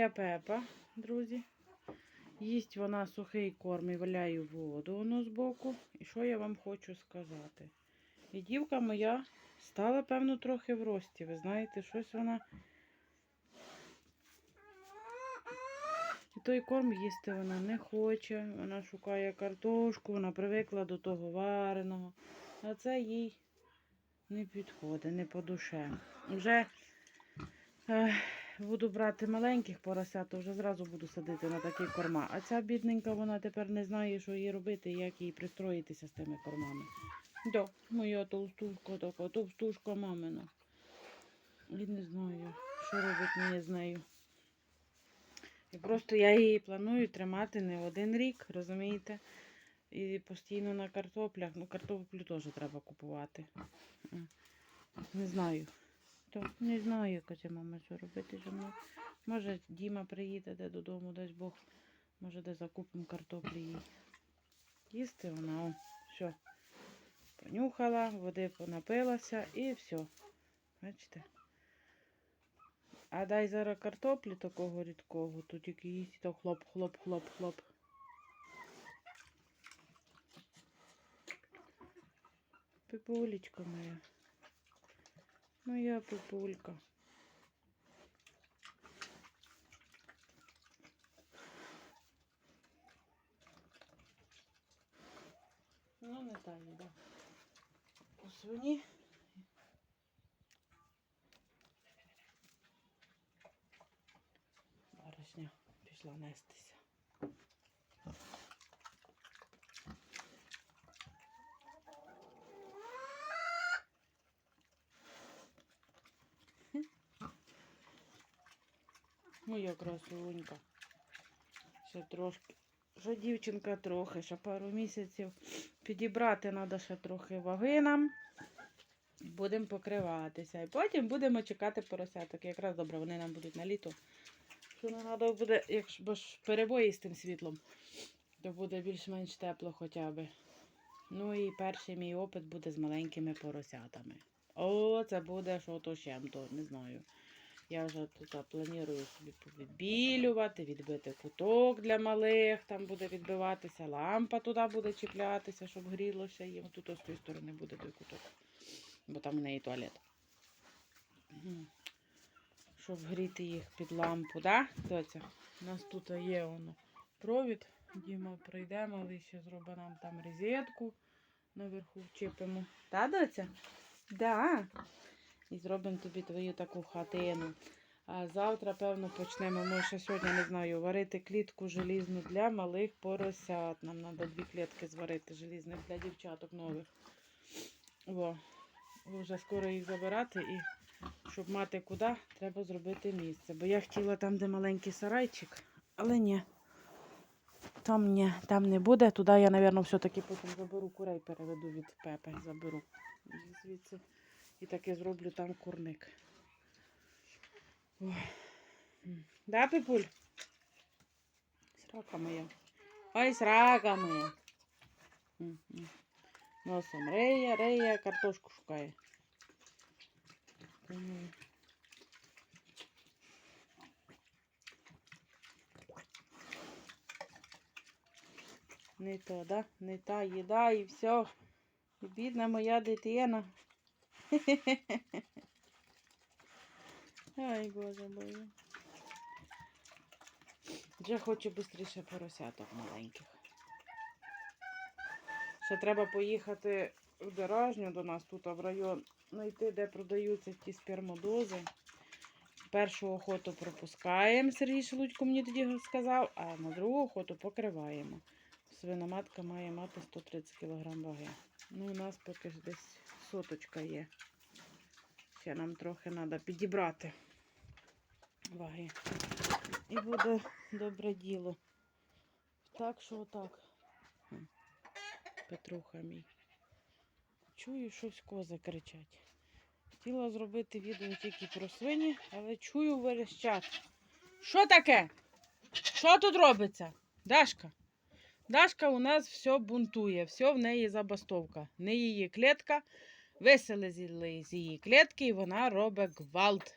моя пепа, друзі. Їсть вона сухий корм і валяє воду воно збоку. І що я вам хочу сказати? І дівка моя стала, певно, трохи в рості. Ви знаєте, щось вона. І той корм їсти вона не хоче. Вона шукає картошку, вона привикла до того вареного. А це їй не підходить, не по душе. Вже е, буду брати маленьких поросят, то вже зразу буду садити на такі корма. А ця бідненька, вона тепер не знає, що їй робити як їй пристроїтися з тими кормами. Да, моя толстушка така, товстушка мамина. І не знаю, що робити мені з нею. І просто я її планую тримати не один рік, розумієте? І постійно на картоплях. Ну, картоплю теж треба купувати. Не знаю. То не знаю, яка ця мама що робити зі. Може, Діма приїде де додому, дасть Бог. Може, де закупимо картоплі їй. Їсти вона, о, все. Понюхала, води понапилася і все. Бачите? А дай зараз картоплі такого рідкого, то тільки їсть то хлоп, хлоп, хлоп, хлоп. Пипулечка моя. Моя пипулька. Ну, не та їда. У свині. Баришня пішла нестися. Моя красунька. Ще трошки. Ще дівчинка трохи, ще пару місяців. Підібрати треба ще трохи ваги нам. Будемо покриватися. І потім будемо чекати поросяток. Якраз добре, вони нам будуть на літо. Що не треба буде, якщо ж перебої з тим світлом, то буде більш-менш тепло хоча б. Ну і перший мій опит буде з маленькими поросятами. О, це буде що то ще, то не знаю. Я вже тут планую собі відбілювати, відбити куток для малих, там буде відбиватися, лампа туди буде чіплятися, щоб грілося їм. Тут ось з тої сторони буде той куток, бо там у неї туалет. Щоб гріти їх під лампу, да, доця? У нас тут є воно провід. Діма прийде, малий ще зробить нам там розетку наверху вчепимо. Та, доця? Да. І зробимо тобі твою таку хатину. А завтра, певно, почнемо. Ми ще сьогодні не знаю, варити клітку желізну для малих поросят. Нам треба дві клітки зварити желізних для дівчаток нових. О, вже скоро їх забирати і щоб мати куди, треба зробити місце. Бо я хотіла там, де маленький сарайчик, але ні. Там ні, там не буде. Туди я, мабуть, все-таки потім заберу курей, переведу від пепи, заберу звідси. І таки зроблю там курник. Ой. Да, Пипуль? Срака моя. Ой, срака моя. Носом рея, рея, картошку шукає. Не то, да? Не та їда і все. І бідна моя дитина. Ай, боже мой. Вже хочу швидше поросяток маленьких. Ще треба поїхати в Деражню до нас тут в район, знайти, де продаються ті спермодози. Першу охоту пропускаємо, Сергій Шелудько мені тоді сказав, а на другу охоту покриваємо. Свиноматка має мати 130 кг ваги. Ну, у нас поки ж десь соточка є. Ще нам трохи треба підібрати ваги. І буде добре діло. Так що отак. Петруха мій. Чую, щось кози кричать. Хотіла зробити відео тільки про свині, але чую верещать. Що таке? Що тут робиться? Дашка? Дашка у нас все бунтує, все в неї забастовка. Не її клітка, Виселили з її клітки і вона робить гвалт.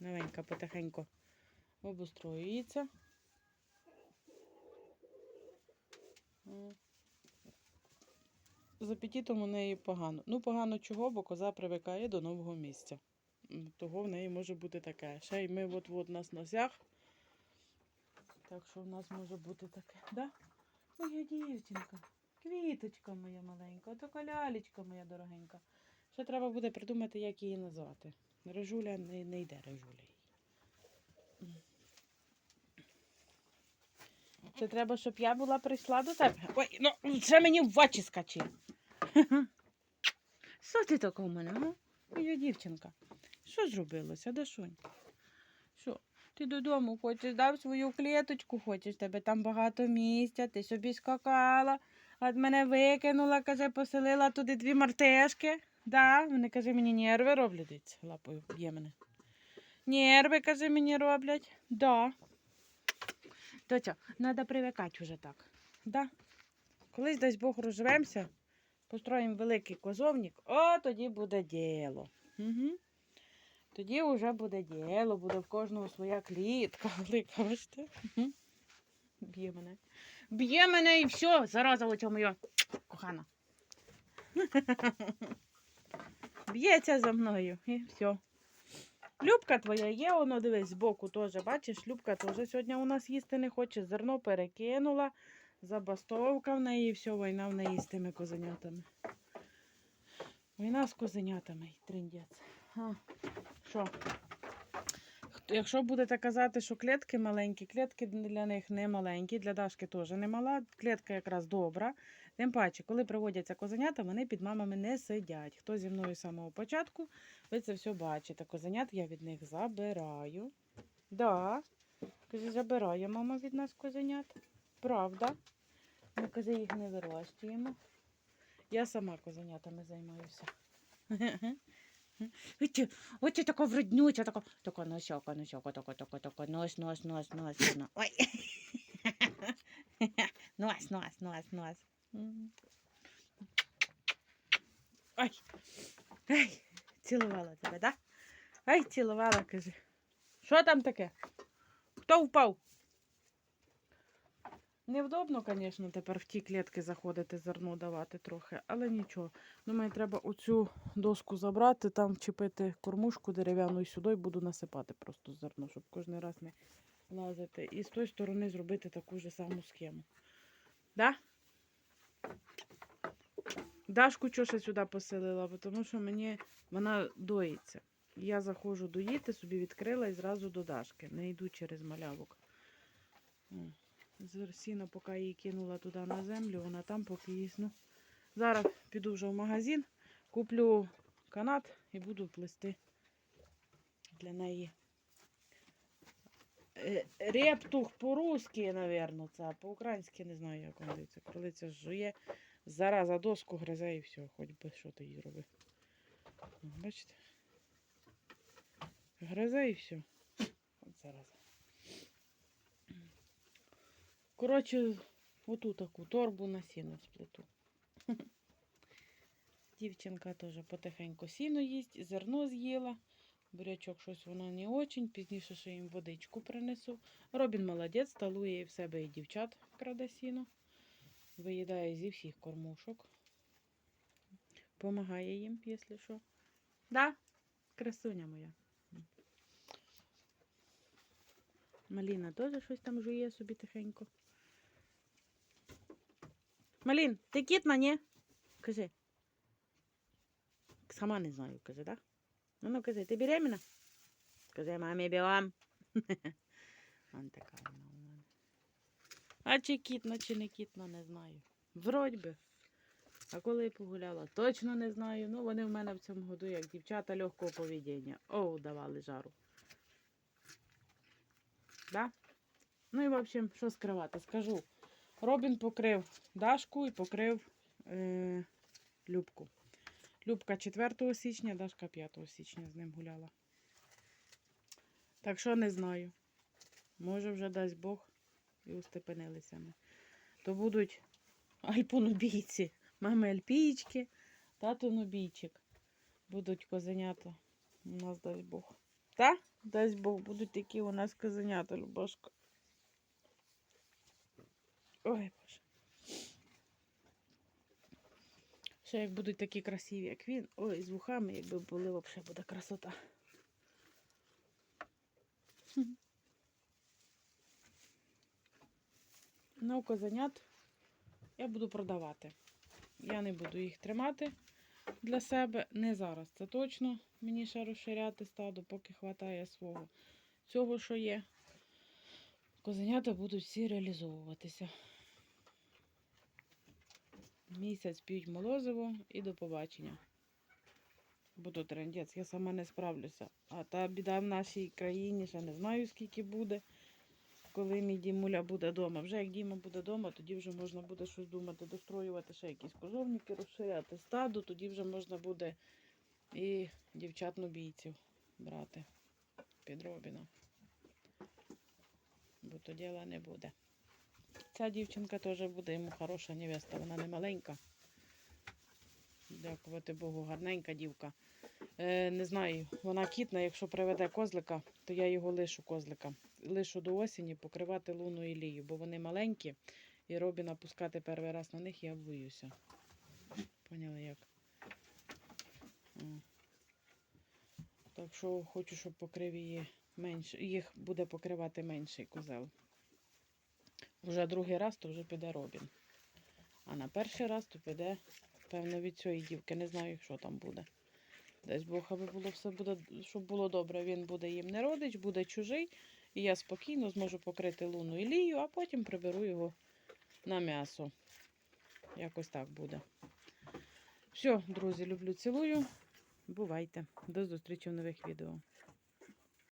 Новенька потихенько, обустроюється. З апетитом у неї погано. Ну, погано чого, бо коза привикає до нового місця. Того в неї може бути таке. Ще й ми от-от нас носях. Так що в нас може бути таке. Да? Моя дівчинка, квіточка моя маленька, така лялечка моя дорогенька. Ще треба буде придумати, як її назвати. Режуля не, не йде режуля. М. Це треба, щоб я була прийшла до тебе. Ой, ну ще мені в очі скачи. Що ти така мене, га? Моя дівчинка. Що зробилося, Дашунь? Що? Ти додому хочеш, дав свою клеточку, хочеш, тебе там багато місця, ти собі скакала, а мене викинула, каже, поселила туди дві мартешки. Да, вони каже, мені нерви роблять. Лапою б'є мене. Нерви, каже, мені роблять. Да. Доця, треба привикати вже так. Да. Колись дасть Бог розживемося, построїмо великий козовник, о, тоді буде діло. Угу. Тоді вже буде діло, буде в кожного своя клітка велика, бачите? Б'є мене. Б'є мене і все, зараза оця моя кохана. Б'ється за мною і все. Любка твоя є, воно дивись, збоку теж, бачиш, Любка теж сьогодні у нас їсти не хоче, зерно перекинула, забастовка в неї, і все, війна в неї з тими козенятами. Війна з козенятами, триндець. Що? Якщо будете казати, що клітки маленькі, клітки для них не маленькі, для Дашки теж не мала, клітка якраз добра. Тим паче, коли приводяться козенята, вони під мамами не сидять. Хто зі мною з самого початку, ви це все бачите. Козенят я від них забираю. Да. Забирає мама від нас козенят. Правда. Ми каже, їх не вирощуємо. Я сама козенятами займаюся. Оце, оце така вреднюча, така, така носяка, носяка, така, така, така, нос, нос, нос, нос, нос. Ой. Нос, нос, нос, нос. Ой. Ай, цілувала тебе, да? Ай, цілувала, каже. Що там таке? Хто впав? Невдобно, звісно, тепер в ті клітки заходити, зерно давати трохи, але нічого. Думаю, треба оцю доску забрати, там вчепити кормушку дерев'яну і сюди буду насипати просто зерно, щоб кожен раз не лазити. І з тої сторони зробити таку ж саму схему. Да? Дашку ще сюди поселила, тому що мені вона доїться. Я заходжу доїти, собі відкрила і зразу до Дашки. Не йду через малявок. О, з сіна, поки її кинула туди на землю, вона там поки їсть. Ну, зараз піду вже в магазин, куплю канат і буду плести для неї. Е, Рептух по-русски, напевно, це, по-українськи не знаю, як воно це. Кролиця жує, зараза доску гризе і все, хоч би що ти їй робив. Бачите? Гризе і все. От зараза. Коротше, оту таку торбу на сіно сплету. Дівчинка теж потихеньку сіно їсть, зерно з'їла. Бурячок щось воно не очень, пізніше ще їм водичку принесу. Робін молодець, сталує і в себе і дівчат краде сіно. Виїдає зі всіх кормушок. Помагає їм, якщо що. Да, красуня моя. Маліна теж щось там жує собі тихенько. Малін, ти кітна, ні? Кажи. Сама не знаю, каже, так? Ну, ну, кажи, ти беременна? Скажи, мамі бігом. Вон така вона у мене. А чи кітна, чи не кітна, не знаю. Вроді би. А коли погуляла, точно не знаю. Ну, вони в мене в цьому году, як дівчата легкого поведіння. О, давали жару. Да? Ну і, в общем, що скривати? Скажу. Робін покрив Дашку і покрив е, Любку. Любка 4 січня, Дашка 5 січня з ним гуляла. Так що не знаю. Може вже дасть Бог і устепенилися ми. То будуть альпонубійці. Мами альпійчики, тато нубійчик. Будуть козенята. У нас дасть Бог. Та? Дасть Бог, будуть такі у нас казанята, Любашка. Ой, Боже. Ще як будуть такі красиві, як він. Ой, з вухами, якби були, взагалі буде красота. Ну, козанят я буду продавати. Я не буду їх тримати для себе. Не зараз, це точно. Мені ще розширяти стадо, поки хватає свого. Цього, що є. Козенята будуть всі реалізовуватися. Місяць п'ють молозиво і до побачення. Буду трендець, я сама не справлюся. А та біда в нашій країні, ще не знаю, скільки буде, коли мій Дімуля буде вдома. Вже як Діма буде вдома, тоді вже можна буде щось думати, достроювати ще якісь козовники, розширяти стадо, тоді вже можна буде і дівчат-нобійців брати під Робіна. Бо то діла не буде. Ця дівчинка теж буде йому хороша невеста, вона не маленька. Дякувати Богу, гарненька дівка. Е, не знаю, вона кітна, якщо приведе козлика, то я його лишу козлика. Лишу до осені покривати луну і лію, бо вони маленькі, і Робіна пускати перший раз на них я боюся. Поняли як? Так що хочу, щоб покрив її менше. Їх буде покривати менший козел. Вже другий раз то вже піде Робін. А на перший раз то піде, певно, від цієї дівки. Не знаю, що там буде. Десь Бог, аби було все буде, щоб було добре. Він буде їм не родич, буде чужий. І я спокійно зможу покрити луну і лію, а потім приберу його на м'ясо. Якось так буде. Все, друзі, люблю, цілую. Бувайте. До зустрічі в нових відео.